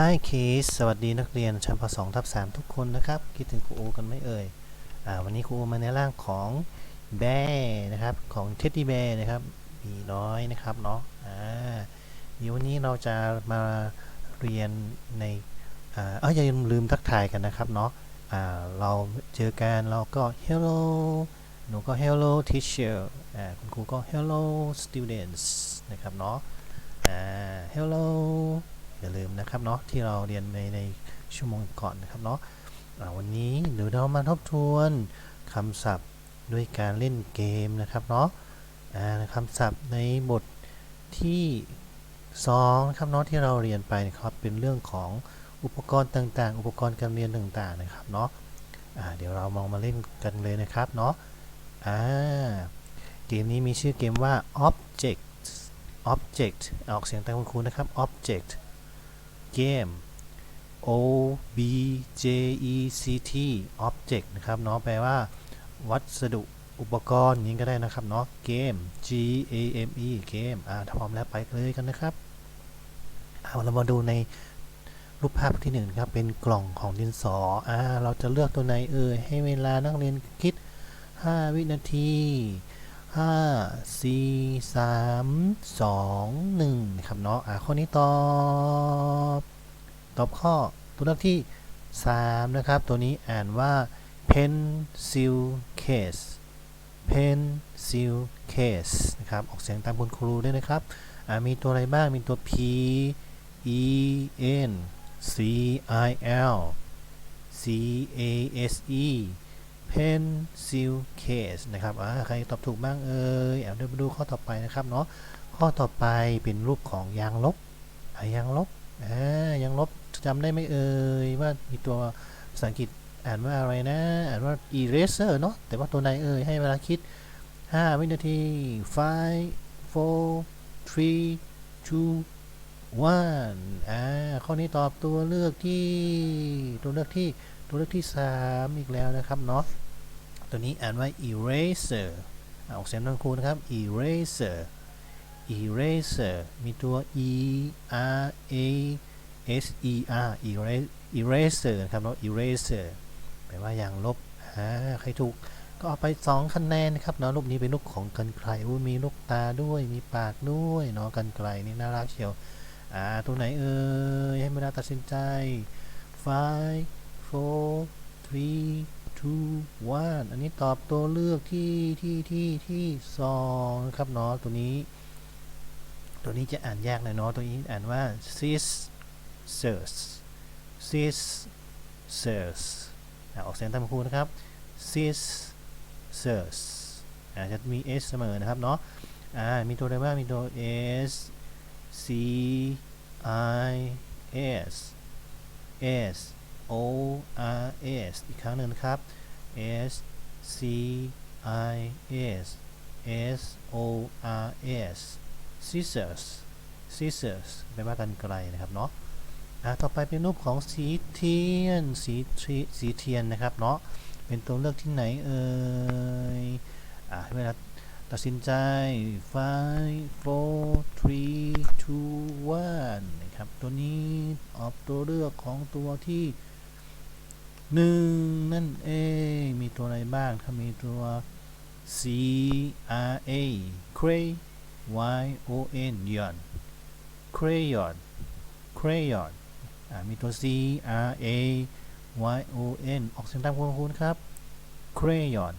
Hi Kids สวัสดีนักเรียนชั้นป .2 ทับ3ทุกคนนะครับ คิดถึงครูโอกันไหม่เอ่ยอ่าวันนี้ครูโอมาในร่างของแบร์นะครับของเท็ดดี้แบร์นะครับมีน้อยนะครับเนาะอ่าเดี๋ยววันนี้เราจะมาเรียนในอ่าเอ้ยอย่าลืมทักทายกันนะครับเนาะอ่าเราเจอกันเราก็ hello หนูก็ hello teacher อ่าคุณครูก็ hello students นะครับเนาะอ่า hello อย่าลืมนะครับเนาะที่เราเรียนในในชั่วโมงก่อนนะครับเนาะวันนี้เดี๋ยวเรามาทบทวนคำศัพท์ด้วยการเล่นเกมนะครับเนาะอ่าคำศัพท์ในบทที่2นะครับเนาะที่เราเรียนไปนะครับเป็นเรื่องของอุปกรณ์ต่างๆ อุปกรณ์การเรียนต่างๆนะครับเนาะเดี๋ยวเรามองมาเล่นกันเลยนะครับเนาะเกมนี้มีชื่อเกมว่า object object ออกเสียงตามคุณครูนะครับ object เกม O B J E C T object นะครับเนาะแปลว่า วัสดุอุปกรณ์องนี้ก็ได้นะครับเนาะเกม G A M E เกมอ่าถ้าพร้อมแล้วไปเลยกันนะครับเอาเรามาดูในรูปภาพที่หนึ่งครับเป็นกล่องของดินสออ่าเราจะเลือกตัวไหนเอ่ยให้เวลานักเรียนคิด 5 วินาที 5 4 3 2 1นะครับเนาะอ่าข้อนี้ตอบ ตอบข้อตัวเลือกที่3นะครับ ตัวนี้อ่านว่า pencil case pencil case นะครับ ออกเสียงตามคุณครูด้วยนะครับอ่ามีตัวอะไรบ้าง มีตัว p e n c i l c a s e pencil case นะครับอ่าใครตอบถูกบ้างเอ่ยเอาเดี๋ยวมาดูข้อต่อไปนะครับเนาะข้อต่อไปเป็นรูปของยางลบยางลบอ่ายางลบจำได้ไหมเอ่ยว่ามีตัวภาษาอังกฤษอ่านว่าอะไรนะอ่านว่า eraser เนาะแต่ว่าตัวไหนเอ่ยให้เวลาคิด 5 วินาที5 4 3 2 1อ่าข้อนี้ตอบตัวเลือกที่ตัวเลือกที่ ตัวเลือกที่ 3 อีกแล้วนะครับเนาะตัวนี้อ่านว่า eraser อ่าอกเสียงทั้งครูนะครับ eraser eraser มีตัว e r a s e r eraser นะครับเนาะ eraser แปลว่าอย่างลบอ่าใครถูกก็เอาไป 2 คะแนนนะครับเนาะรูปนี้เป็นรูปของกันไกลมีลูกตาด้วยมีปากด้วยเนาะกันไกลนี่น่ารักเชียวอ่าตัวไหนเอ่ยให้เวลาตัดสินใจ five four three two one อันนี้ตอบตัวเลือกที่ที่ที่ที่สองนะครับเนาะตัวนี้ ตัวนี้จะอ่านยากหน่อยเนาะตัวนี้อ่านว่า scissors sis s i r s อออกเสียงตามครูนะครับ scissors อ่าจะมี s เสมอนะครับเนาะอ่ามีตัวอะไรบ้างมีตัว s c i s s o r s อีกครั้งหนึ่งนะครับ s c i s s o r s scissors scissors แปลว่ากันไกลนะครับเนาะอะต่อไปเป็นรูปของสีเทียนสีทีสีเทียนนะครับเนาะเป็นตัวเลือกที่ไหนเอ่ยอะเวลาตัดสินใจ five four three two one นะครับ ตัวนี้ออกตัวเลือกของตัวที่ หนึ่งนั่นเอง มีตัวอะไรบ้าง ถ้ามีตัว C R A cray Y O N yon crayon crayon อ่ามีตัว C R A Y O N ออกเสียงตามคุณครูนะครับ crayon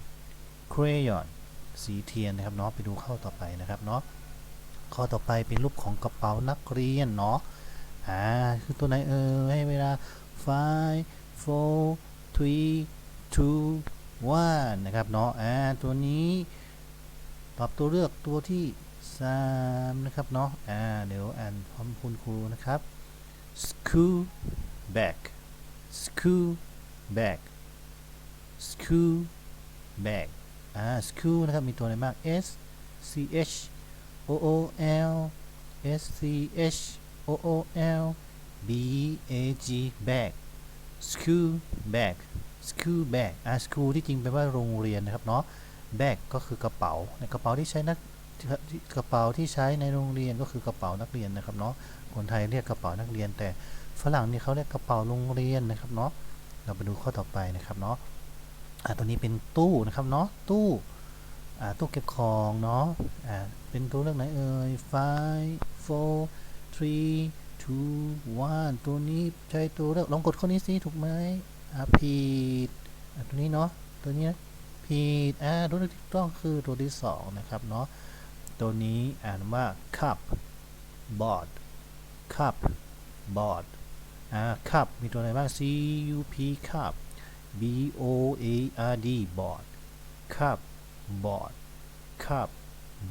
crayon สีเทียนนะครับเนาะไปดูข้อต่อไปนะครับเนาะข้อต่อไปเป็นรูปของกระเป๋านักเรียนเนาะอ่าคือตัวไหนเออให้เวลา five four three two one นะครับเนาะอ่าตัวนี้ตอบตัวเลือกตัวที่ 3 นะครับเนาะอ่าเดี๋ยวอ่านพร้อมคุณครูนะครับ school bag school bag school bag อ่า school นะครับ มีตัวอะไรบ้าง s c h o o l s c h o o l b a g bag school bag school bag อ่า school ที่จริงแปลว่าโรงเรียนนะครับเนาะ bag ก็คือกระเป๋าในกระเป๋าที่ใช้นักกระเป๋าที่ใช้ในโรงเรียนก็คือกระเป๋านักเรียนนะครับเนาะคนไทยเรียกกระเป๋านักเรียน แต่ฝรั่งนี่เขาเรียกกระเป๋าโรงเรียนนะครับเนาะเราไปดูข้อต่อไปนะครับเนาะอ่าตัวนี้เป็นตู้นะครับเนาะตู้อ่าตู้เก็บของเนาะอ่าเป็นตัวเลือกไหนเอ่ย five four three two one ตัวนี้ใช่ตัวเลือกลองกดข้อนี้สิถูกไหมอ่าผิดตัวนี้เนาะตัวนี้นะผิดอ่าตัวที่ถูกต้องคือตัวที่สองนะครับเนาะตัวนี้อ่านว่า cup board cup board อ่า cup มีตัวอะไรบ้าง c u p cup b o a r d board cup board cup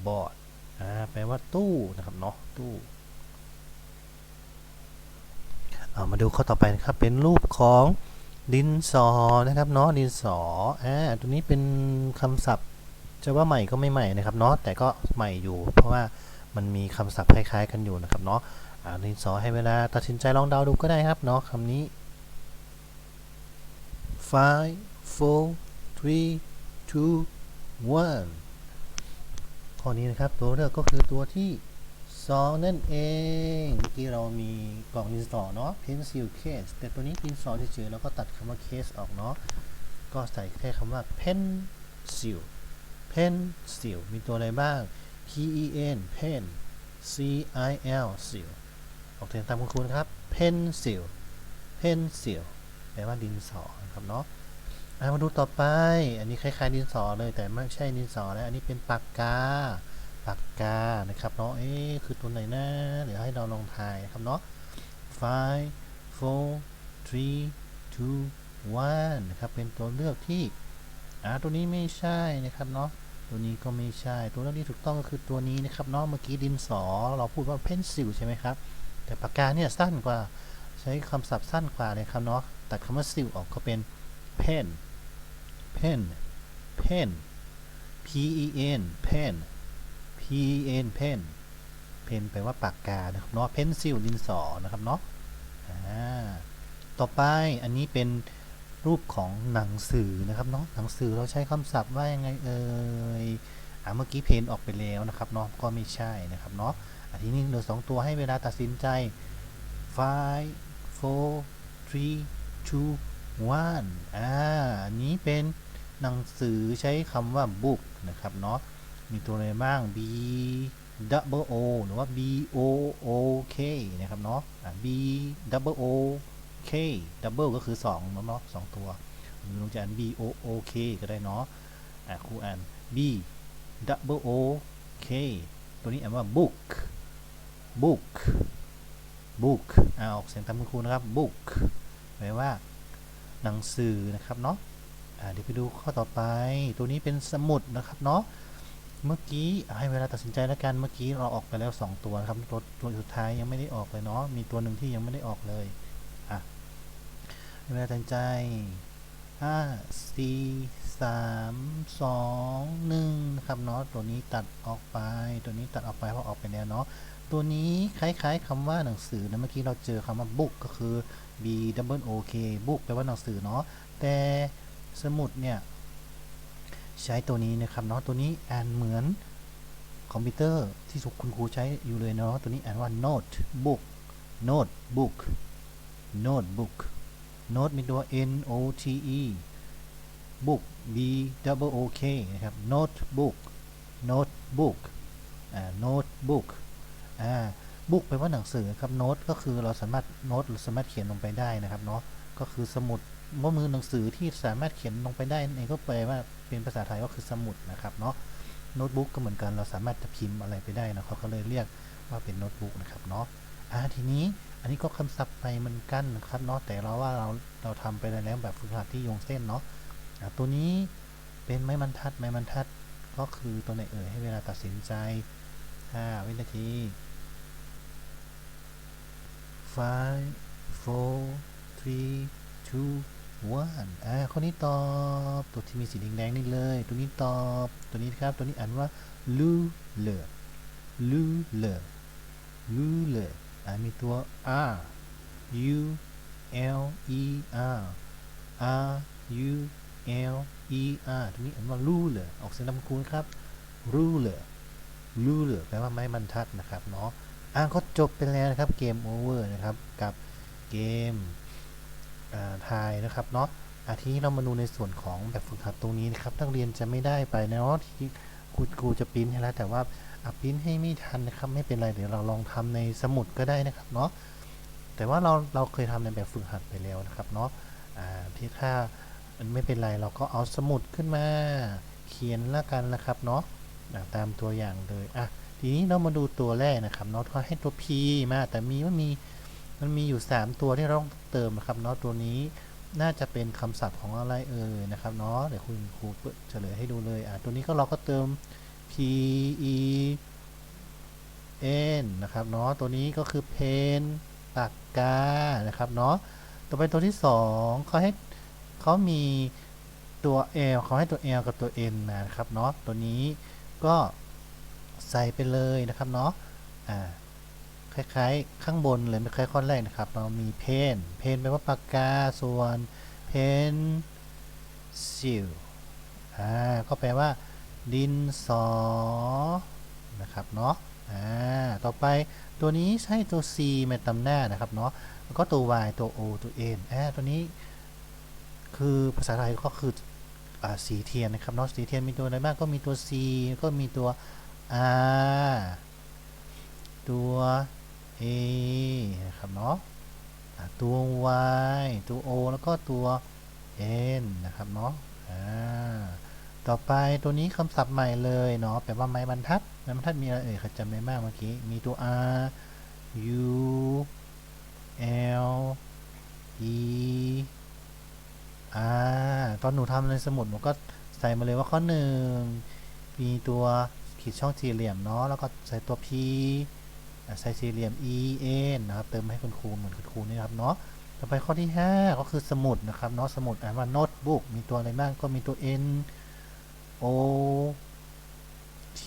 board อ่าแปลว่าตู้นะครับเนาะตู้เอามาดูข้อต่อไปนะครับเป็นรูปของดินสอนะครับเนาะดินสออ่าตัวนี้เป็นคำศัพท์จะว่าใหม่ก็ไม่ใหม่นะครับเนาะแต่ก็ใหม่อยู่ เพราะว่ามันมีคำศัพท์คล้ายๆกันอยู่นะครับเนาะอ่าดินสอให้เวลาตัดสินใจลองเดาดูก็ได้ครับเนาะคำนี้ five four three two one ข้อนี้นะครับตัวเลือกก็คือตัวที่ 2 นั่นเองเมื่อกี้เรามีกล่องดินสอเนาะ pencil case แต่ตัวนี้ดินสอเฉยๆแล้วก็ตัดคำว่า case ออกเนาะ ก็ใส่แค่คำว่า pencil pencil มีตัวอะไรบ้าง p e n pen c i l seal ออกเสียงตามคุณครูนะครับ pencil pencil แปลว่าดินสอครับเนาะมาดูต่อไป อันนี้คล้ายๆดินสอเลยแต่ไม่ใช่ดินสอแล้วอันนี้เป็นปากกา ปากกานะครับเนาะเอ๊คือตัวไหนนะเดี๋ยวให้เราลองทายนะครับเนาะ five four three two one นะครับเป็นตัวเลือกที่อ่าตัวนี้ไม่ใช่นะครับเนาะตัวนี้ก็ไม่ใช่ตัวเลือกที่ถูกต้องก็คือตัวนี้นะครับเนาะเมื่อกี้ดินสอ เราพูดว่า pencil ใช่ไหมครับ แต่ปากกาเนี่ยสั้นกว่าใช้คำศัพท์สั้นกว่าเลยครับเนาะตัดคำว่า seal ออกก็เป็น pen pen pen p e n pen p e n pen pen แปลว่าปากกานะครับเนาะ pencil ดินสอนะครับเนาะต่อไปอันนี้เป็นรูปของหนังสือนะครับเนาะหนังสือเราใช้คำศัพท์ว่ายังไงเอ่ยอ่าเมื่อกี้เพนออกไปแล้วนะครับเนาะก็ไม่ใช่นะครับเนาะอันทีนี้เหลือสองตัวให้เวลาตัดสินใจ five four three two one อ่าอันนี้เป็นหนังสือใช้คำว่า book นะครับเนาะ มีตัวอะไรบ้าง b double o หรือว่า b o o k นะครับเนาะ b double o k double ก็คือ2เนาะเนาะสองตัวหรือลงจะอ่าน b o o k ก็ได้เนาะอะครูอ่าน b double o k ตัวนี้อ่านว่า book book book อ่าออกเสียงตามคุณครูนะครับ book แปลว่า หนังสือนะครับเนาะอ่าเดี๋ยวไปดูข้อต่อไป ตัวนี้เป็นสมุดนะครับเนาะ เมื่อกี้ให้เวลาตัดสินใจแล้วกันเมื่อกี้เราออกไปแล้ว 2 ตัวนะครับตัวตัวสุดท้ายยังไม่ได้ออกเลยเนาะมีตัวหนึ่งที่ยังไม่ได้ออกเลยอะเวลาตัดสินใจห้าสี่สามสองหนึ่งนะครับเนาะตัวนี้ตัดออกไป ตัวนี้ตัดออกไปเพราะออกไปแล้วเนาะตัวนี้คล้ายๆคำว่าหนังสือนะเมื่อกี้เราเจอคำว่า book ก็คือ b double o k book แปลว่าหนังสือเนาะแต่สมุดเนี่ย ใช้ตัวนี้นะครับเนาะตัวนี้อ่านเหมือนคอมพิวเตอร์ที่สุคุณครูใช้อยู่เลยเนาะตัวนี้อ่านว่า notebook notebook notebook note มีตัว n o t e book b double o k นะครับ notebook notebook อ่า notebook อ่า book แปลว่าหนังสือครับ note ก็คือเราสามารถ note เราสามารถเขียนลงไปได้นะครับเนาะก็คือสมุด ว่ามือหนังสือที่สามารถเขียนลงไปได้นั่นเองก็แปลว่าเป็นภาษาไทยก็คือสมุดนะครับเนาะโน้ตบุ๊กก็เหมือนกันเราสามารถจะพิมพ์อะไรไปได้นะเขาก็เลยเรียกว่าเป็นโน้ตบุ๊กนะครับเนาะอ่าทีนี้อันนี้ก็คำศัพท์ไปเหมือนกันนะครับเนาะแต่เราว่าเราเราทำไปแล้วแบบฝึกหัดที่โยงเส้นเนาะอ่าตัวนี้เป็นไม้บรรทัดไม้บรรทัดก็คือตัวไหนเอ่ยให้เวลาตัดสินใจ5วินาที five four three two one อ่าคนนี้ตอบ ตัวที่มีสีแดงๆนี่เลย ตัวนี้ตอบ ตัวนี้ครับ ตัวนี้อ่านว่า ruler ruler ruler อ่ามีตัว r u l e r r u l e r ตัวนี้อ่านว่า ruler ออกเสียงลำคูณครับ ruler ruler แปลว่าไม้บรรทัดนะครับเนาะอะก็จบไปแล้วนะครับเกมโอเวอร์นะครับกับเกม ทายนะครับเนาะอาทีเรามาดูในส่วนของแบบฝึกหัดตรงนี้นะครับนักเรียนจะไม่ได้ไปนเนาะที่คุณครูจะปริ้นให้แล้วแต่ว่าอะปริ้นให้ไม่ทันนะครับไม่เป็นไรเดี๋ยวเราลองทำในสมุดก็ได้นะครับเนาะแต่ว่าเราเราเคยทำในแบบฝึกหัดไปแล้วนะครับเนาะที่ถ้ามันไม่เป็นไรเราก็เอาสมุดขึ้นมาเขียนละกันนะครับเนาะตามตัวอย่างเลยอะทีนี้เรามาดูตัวแรกนะครับเนาะเขาให้ตัว p มาแต่มีมันมี มันมีอยู่ 3 ตัวที่เราต้องเติมนะครับเนาะตัวนี้น่าจะเป็นคำศัพท์ของอะไรเอ่ยนะครับเนาะเดี๋ยวคุณครูเฉลยให้ดูเลยอะตัวนี้ก็เราก็เติม p e n นะครับเนาะตัวนี้ก็คือ pen ปากกานะครับเนาะต่อไปตัวที่2เขาให้เขามีตัว l เขาให้ตัว l กับตัว n นะครับเนาะตัวนี้ก็ใส่ไปเลยนะครับเนาะอ่า คล้ายๆ ข้างบนเลยคล้ายข้อแรกนะครับ เรามีเพนเพนแปลว่าปากกา ส่วนเพนซิลอ่า ก็แปลว่า ดินสอ นะครับเนาะ อ่า ต่อไปตัวนี้ใช้ตัว C มาตำหน้านะครับเนาะ แล้วก็ตัว Y ตัว O ตัว N อ่า ตัวนี้ คือภาษาไทยก็คืออ่าสีเทียนนะครับเนาะ สีเทียนมีตัวอะไรบ้าง ก็มีตัว C ก็มีตัว R ตัว A นะครับเนาะตัว Y ตัว O แล้วก็ตัว N นะครับเนาะต่อไปตัวนี้คำศัพท์ใหม่เลยเนาะแปลว่าไม้บรรทัดไม้บรรทัดมีอะไรเอ่ยจำได้บ้างเมื่อกี้ มีตัว R U L E R ตอนหนูทำในสมุดหนูก็ใส่มาเลยว่าข้อหนึ่งมีตัวขีดช่องสี่เหลี่ยมเนาะแล้วก็ใส่ตัว p ใส่สี่เหลี่ยม e n นะครับ เติมให้คุณครูเหมือนคุณครูนี่ครับเนาะ ต่อไปข้อที่ 5 ก็คือสมุดนะครับเนาะ สมุดอ่านว่า notebook มีตัวอะไรบ้าง ก็มีตัว n o t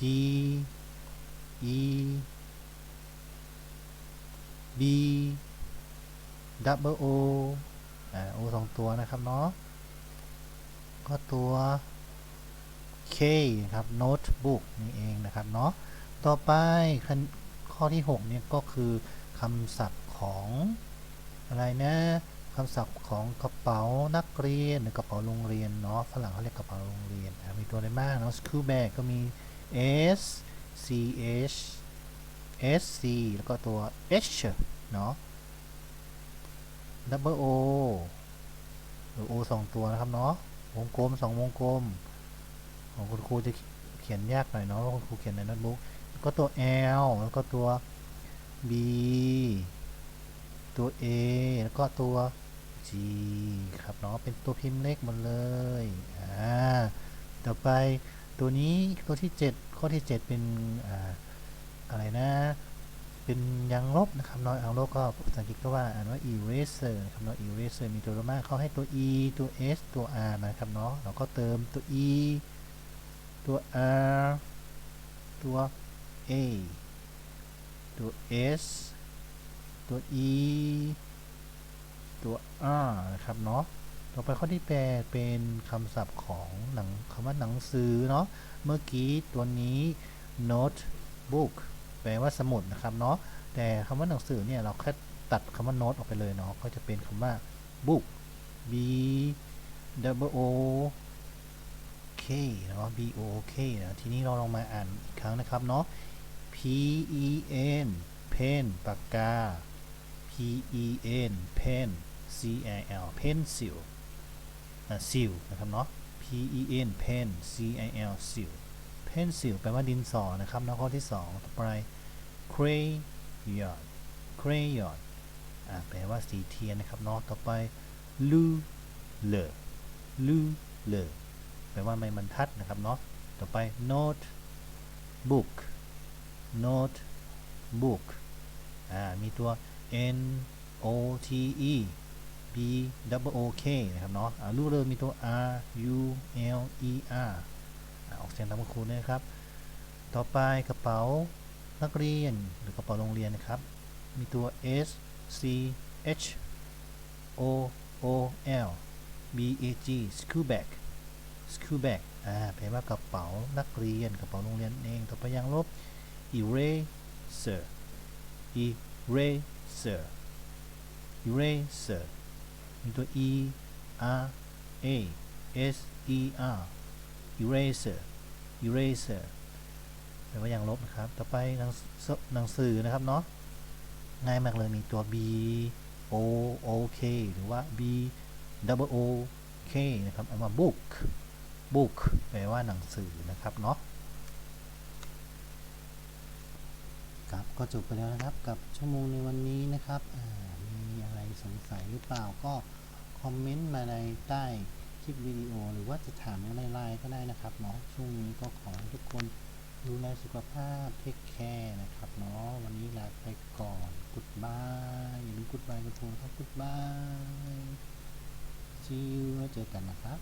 e b double o อ่า o สองตัวนะครับเนาะ ก็ตัว K นะครับ notebook นี่เองนะครับเนาะ ต่อไปคัน ข้อที่6เนี่ยก็คือคำศัพท์ของอะไรนะคำศัพท์ของกระเป๋านักเรียนหรือกระเป๋าโรงเรียนเนาะฝรั่งเขาเรียกกระเป๋าโรงเรียนอะมีตัวอะไรบ้างเนาะ school bag ก็มี S C H S C แล้วก็ตัว H เนาะ double O หรือ O สองตัวนะครับเนาะวงกลมสองวงกลมของคุณครูจะ ขียนยากหน่อยเนาะว่าคุณครูเขียนในโน้ตบุ๊กก็ตัว L แล้วก็ตัว B ตัว A แล้วก็ตัว G ครับเนาะเป็นตัวพิมพ์เลขหมดเลยอ่าต่อไปตัวนี้ตัวที่ 7 ข้อที่ 7 เป็นอ่าอะไรนะเป็นยางลบนะครับเนาะยางลบก็ภาษาอังกฤษก็ว่าอ่านว่า eraser นะครับเนาะ eraser มีตัวละมากเขาให้ตัว e ตัว s ตัว r นะครับเนาะเราก็เติมตัว e ตัว r ตัว a ตัว s ตัว e ตัว r นะครับเนาะต่อไปข้อที่8เป็นคำศัพท์ของหนังคำว่าหนังสือเนาะเมื่อกี้ตัวนี้ notebook แปลว่าสมุดนะครับเนาะแต่คำว่าหนังสือเนี่ยเราแค่ตัดคำว่า note ออกไปเลยเนาะก็จะเป็นคำว่า book b double o k เนาะ b o o k นะทีนี้เราลองมาอ่านอีกครั้งนะครับเนาะ p e n pen ปากกา p e n pen c i l pencil อะ seal นะครับเนาะ p e n pen c i l seal pencil แปลว่าดินสอนะครับแล้วข้อที่ 2 ต่อไป crayon crayon อ่าแปลว่าสีเทียนนะครับเนาะต่อไป ruler ruler ปลว่าไม้บรรทัดนะครับเนาะต่อไป note book note book อ่ามีตัว n o t e b double o k นะครับเนาะอ่า ruler มีตัว r u l e r ออกเสียงตามคุณครูด้วยนะครับ ต่อไปกระเป๋านักเรียนหรือกระเป๋าโรงเรียนนะครับ มีตัว S C H O O L B A G school bag school bag อ่าแปลว่ากระเป๋านักเรียนกระเป๋าโรงเรียนเอง ต่อไปยางลบ eraser eraser eraser มีตัว e r a s e r eraser eraser แปลว่าอย่างลบนะครับ ต่อไปหนังสหนังสือนะครับเนาะ ง่ายมากเลยมีตัว b o o k หรือว่า b double o k นะครับเอามา book book แปลว่าหนังสือนะครับเนาะครับก็จบไปแล้วนะครับกับชั่วโมงในวันนี้นะครับมีอะไรสงสัยหรือเปล่าก็คอมเมนต์มาในใต้คลิปวิดีโอ หรือว่าจะถามในไลน์ก็ได้นะครับเนาะช่วงนี้ก็ขอให้ทุกคนดูแลสุขภาพเทคแคร์นะครับเนาะวันนี้ลาไปก่อนกุดบายอย่าลืมกุดบายกันทุกคนครับกุดบาย see you แล้วเจอกันนะครับ